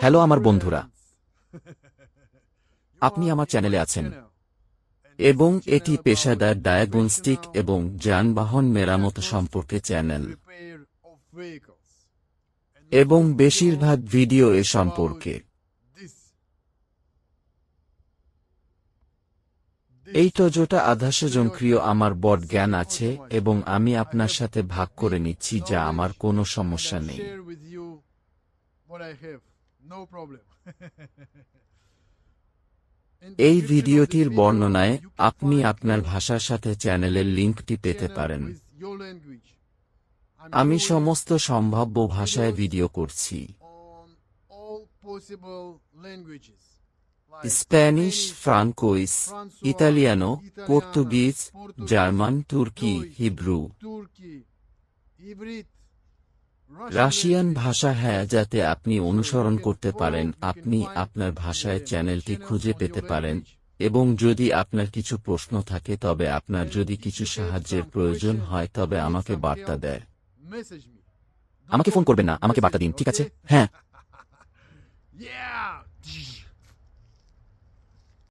Hello আমার বন্ধুরা। আপনি আমার চ্যানেলে আছেন। এবং এটি পেশাদার ডায়াগনস্টিক এবং যানবাহন মেরামত সম্পর্কে চ্যানেল। এবং বেশিরভাগ ভিডিও এ সম্পর্কে। এই টজোটা আধাশে জনপ্রিয় আমার বড জ্ঞান আছে এবং আমি আপনার সাথে ভাগ করে নিচ্ছি যা আমার কোনো সমস্যা নেই। এই ভিডিওটির বর্ণনায় আপনি আপনার ভাষার সাথে চ্যানেলের লিঙ্কটি পেতে পারেন। আমি সমস্ত সম্ভাব্য ভাষায় ভিডিও করছি। Spanish Francois Italiano Portuguese German তুর্কি হিব্রু রাশিয়ান ভাষা হ্যাঁ যাতে আপনি অনুসরণ করতে পারেন, আপনি আপনার ভাষায় চ্যানেলটি খুঁজে পেতে পারেন, এবং যদি আপনার কিছু প্রশ্ন থাকে, তবে আপনার যদি কিছু সাহায্যের প্রয়োজন হয়, তবে আমাকে বার্তা দেয়। আমাকে ফোন করবেন না, আমাকে বার্তা দিন, ঠিক আছে? হ্যাঁ!